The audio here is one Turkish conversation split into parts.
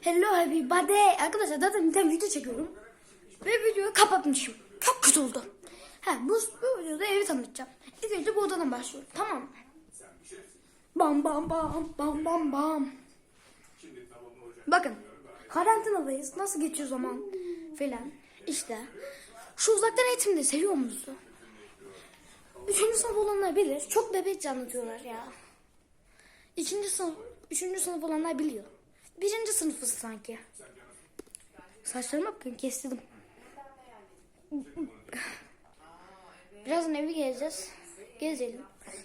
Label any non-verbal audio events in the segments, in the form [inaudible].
Hello everybody. Arkadaşlar zaten bir video çekiyorum. Ve videoyu kapatmışım. Çok kötü oldu. Ha, bu, bu videoda evi tanıtacağım. İlk önce bu odadan başlıyorum. Tamam? Bam bam bam bam bam bam. Bakın. Karantinadayız. Nasıl geçiyor zaman filan. İşte. Şu uzaktan eğitimde seviyor musun? Üçüncü sınıf olanlar bilir. Çok bebekçe anlatıyorlar ya. İkinci sınıf, üçüncü sınıf olanlar biliyor. Birinci sınıfız sanki. Saçlarıma bakın kestirdim. Birazdan evi gezeceğiz. Gezelim.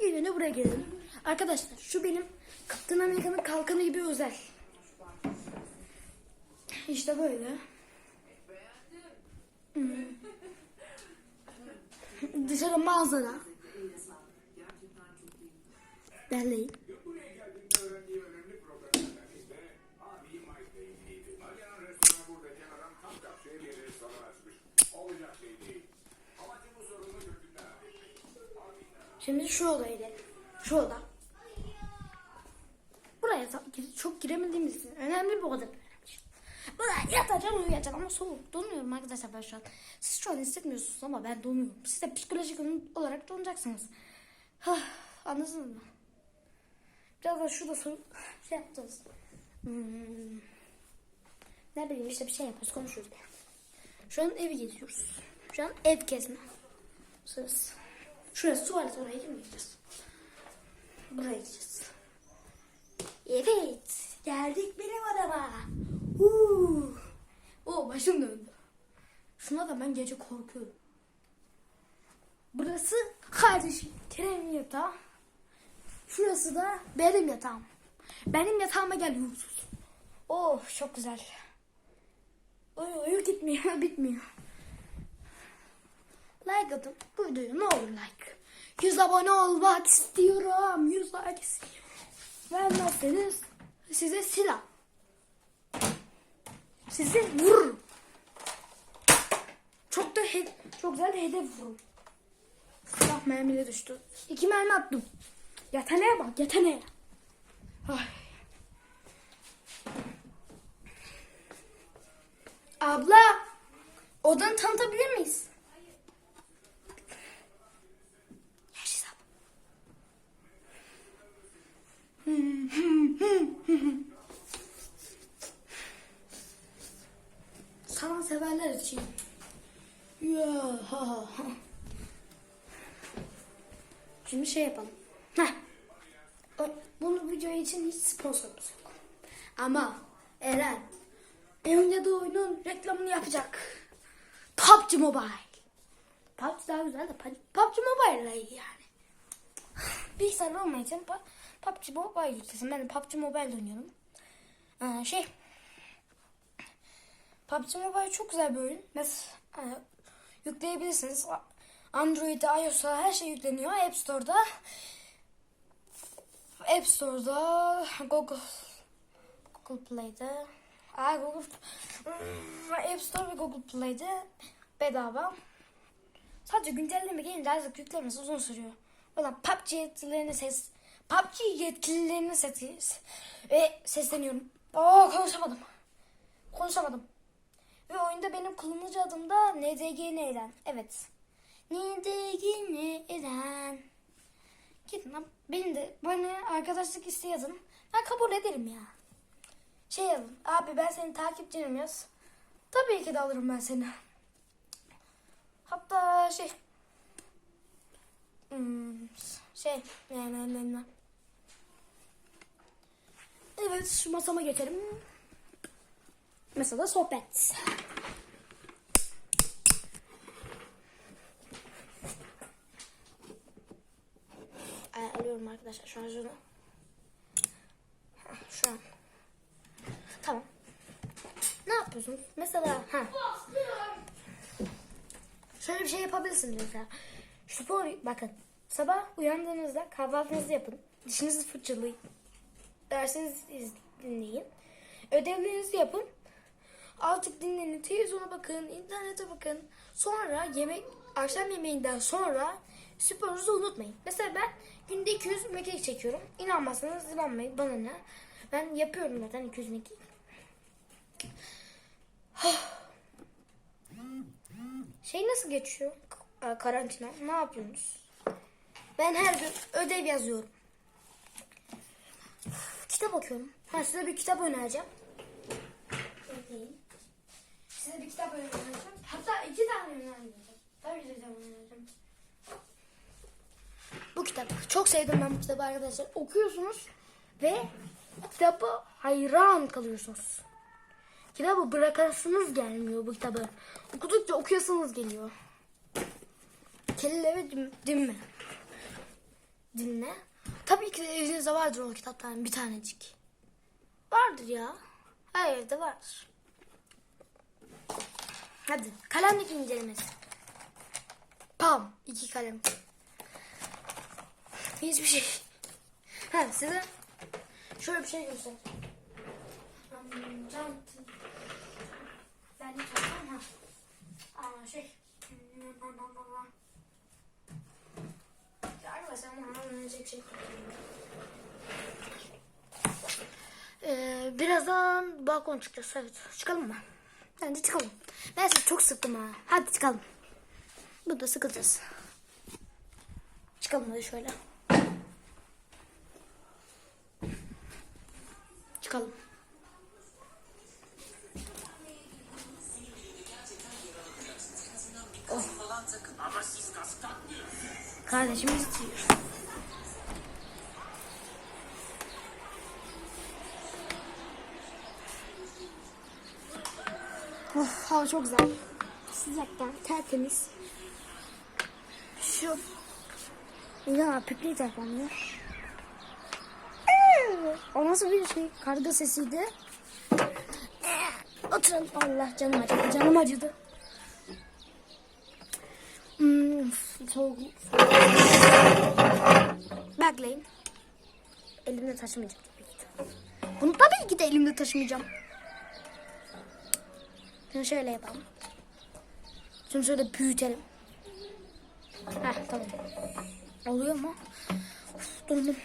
İlk önce buraya gelelim. Arkadaşlar şu benim Kaptan Amerika'nın kalkanı gibi özel. İşte böyle. Dışarı manzara. Derleyin. Şimdi şu gidelim. Şu oda. Buraya çok giremediğimiz için önemli bir oda. Buraya yatacağım uyuyacağım ama soğuk. Donuyorum arkadaşlar ben şu an. Siz şu an hissetmiyorsunuz ama ben donuyorum. Siz de psikolojik olarak donacaksınız. Hah, anladınız mı? Biraz da şurada soru şey yapacağız. Hmm. Ne bileyim işte bir şey yapıyoruz konuşuyoruz. Şu an evi geziyoruz. Şu an ev gezme. Sırası. Şurası tuvalet oraya girmeyeceğiz. Buraya gideceğiz. Evet. Geldik benim adama. Huu. O başım döndü. Şuna da ben gece korkuyorum. Burası kardeşim Kerem'in yatağı. Şurası da benim yatağım. Benim yatağıma geliyorsunuz. Oh çok güzel. Oy oy gitmiyor [laughs] bitmiyor. Like atın. Bu videoya ne olur like. 100 abone olmak istiyorum. 100 like istiyorum. Vermezseniz size silah. Sizi vururum. Çok da he- çok güzel de hedef vururum. Silah mermiyle düştü. İki mermi attım. Yeteneğe bak yeteneğe. Ay. Abla, odanı tanıtabilir miyiz? Abla. [laughs] Sanat severler için. Ya, ha, ha. Şimdi şey yapalım. Heh. Bunu video için hiç sponsorumuz yok. Ama Eren Evinde de oyunun reklamını yapacak. PUBG Mobile. PUBG daha güzel de PUBG Mobile iyi yani. Bilgisayar pa- PUBG Mobile yüklesin. Ben de PUBG Mobile oynuyorum. Ee, şey PUBG Mobile çok güzel bir oyun. Mesela e, yükleyebilirsiniz. Android'de, iOS'a her şey yükleniyor. App Store'da App Store'da Google Google Play'de Aa, Google App Store ve Google Play'de bedava. Sadece güncelleme gelince artık yüklemesi uzun sürüyor. Yüzden PUBG yetkililerine ses PUBG yetkililerine ses ve sesleniyorum. Oo konuşamadım. Konuşamadım. Ve oyunda benim kullanıcı adım da NDG Eren. Evet. NDG Eren. Gidin lan. Benim de bana arkadaşlık isteği yazın. Ben kabul ederim ya. Şey. Abi ben senin takipçinim yaz. Tabii ki de alırım ben seni. Hatta şey. Hmm, şey. Ne ne ne ne. Evet şu masama geçelim. Mesela sohbet. Alıyorum arkadaşlar. Heh, Şu an. Tamam. Ne yapıyorsunuz? Mesela ha. Şöyle bir şey yapabilirsiniz mesela. Spor bakın. Sabah uyandığınızda kahvaltınızı yapın. Dişinizi fırçalayın. Dersinizi iz- dinleyin. Ödevlerinizi yapın. Azıcık dinlenin. Televizyona bakın. internete bakın. Sonra yemek akşam yemeğinden sonra sporunuzu unutmayın. Mesela ben günde 200 mekik çekiyorum. İnanmazsanız inanmayın. Bana ne? Ben yapıyorum zaten 200 mekik. [sighs] Şey nasıl geçiyor? Karantina. Ne yapıyorsunuz? Ben her gün ödev yazıyorum. [sighs] Kitap okuyorum. Ha, size bir kitap önereceğim. Size bir kitap önereceğim. Hatta iki tane önereceğim. Tabii ki de. Bu kitap. Çok sevdim ben bu kitabı arkadaşlar. Okuyorsunuz ve kitabı hayran kalıyorsunuz. Kitabı bırakasınız gelmiyor bu kitabı. Okudukça okuyasınız geliyor. Kelle ve dim, dinme. Dinle. Tabii ki de evinizde vardır o kitaptan bir tanecik. Vardır ya. Her evde vardır. Hadi kalemdeki incelemesi. Pam. iki kalem. Hiçbir şey. Ha size şöyle bir şey göstereyim. Can. Ben de. Aa şey. Birazdan balkon çıkacağız. Evet. Çıkalım mı? Bence çıkalım. Ben sizi çok sıktım ha. Hadi çıkalım. Burada sıkılacağız. Çıkalım hadi şöyle. Çıkalım. Kardeşimiz diyor. Of, hava çok güzel. Sıcaktan tertemiz. Şu ya saklanıyor. Ee, O nasıl bir şey? Karga sesiydi. Oturalım. Allah canım acıdı. Canım acıdı. Hmm, soğuk. Bekleyin. Elimde taşımayacağım tabii ki. Bunu tabii ki de elimde taşımayacağım. Şunu şöyle yapalım. Şunu şöyle büyütelim. Heh tamam. Oluyor mu? Uf, dondum.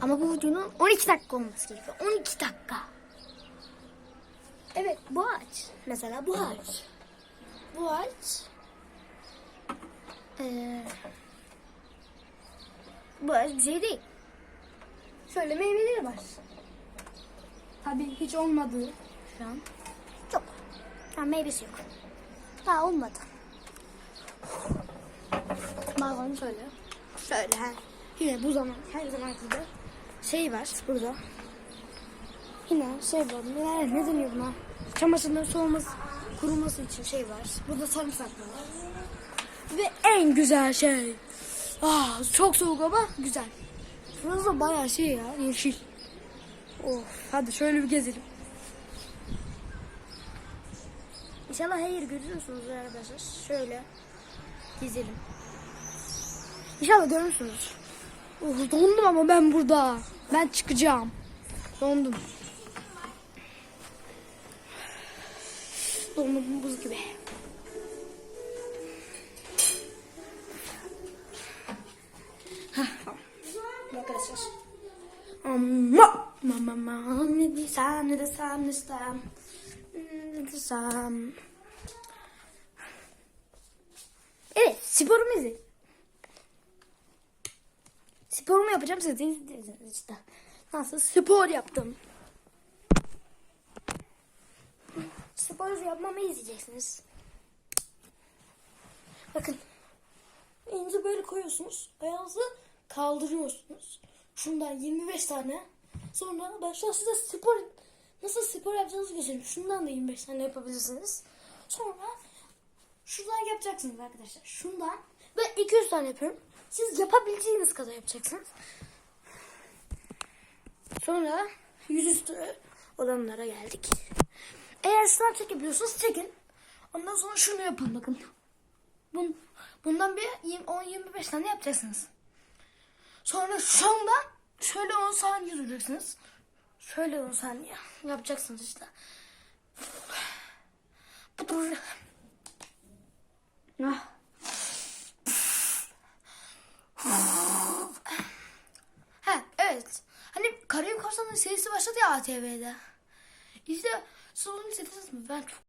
Ama bu videonun 12 dakika olması gerekiyor. 12 dakika. Evet bu ağaç. Mesela bu ağaç. Bu ağaç. Ee, bu bir şey değil. Şöyle meyveleri var. Tabii hiç olmadığı şu an. Yok. Ha, meyvesi yok. Daha olmadı. Balkonu şöyle. Şöyle ha. Yine bu zaman her zaman gibi şey var burada. Yine şey var. Ne, ne deniyor buna? Çamaşırların soğuması, kuruması için şey var. Burada sarımsaklı var. Ve en güzel şey. Ah, çok soğuk ama güzel. Burası da bayağı şey ya yeşil. Of, hadi şöyle bir gezelim. İnşallah hayır görüyorsunuz arkadaşlar. Şöyle gezelim. İnşallah görürsünüz. Oh, dondum ama ben burada. Ben çıkacağım. Dondum. Dondum buz gibi. Amma. Mama mama ne desem ne desem ne desem. Ne desem. Evet sporumuzu. Sporumu yapacağım siz de izleyeceksiniz işte. Nasıl spor yaptım. Spor yapmamı izleyeceksiniz. Bakın. Elinizi böyle koyuyorsunuz. Ayağınızı kaldırıyorsunuz. Şundan 25 tane. Sonra ben şu an size spor nasıl spor yapacağınızı göstereyim. Şundan da 25 tane yapabilirsiniz. Sonra şuradan yapacaksınız arkadaşlar. Şundan ben 200 tane yapıyorum. Siz yapabileceğiniz kadar yapacaksınız. Sonra yüzüstü olanlara geldik. Eğer sınav çekebiliyorsanız çekin. Ondan sonra şunu yapın bakın. Bun, bundan bir 10-25 tane yapacaksınız. Sonra şundan şöyle 10 saniye duracaksınız. Şöyle 10 saniye yapacaksınız işte. Budur. Ah. Ha evet. Hani Karayip Korsanları serisi başladı ya ATV'de. İşte sorun istediniz mi? Ben çok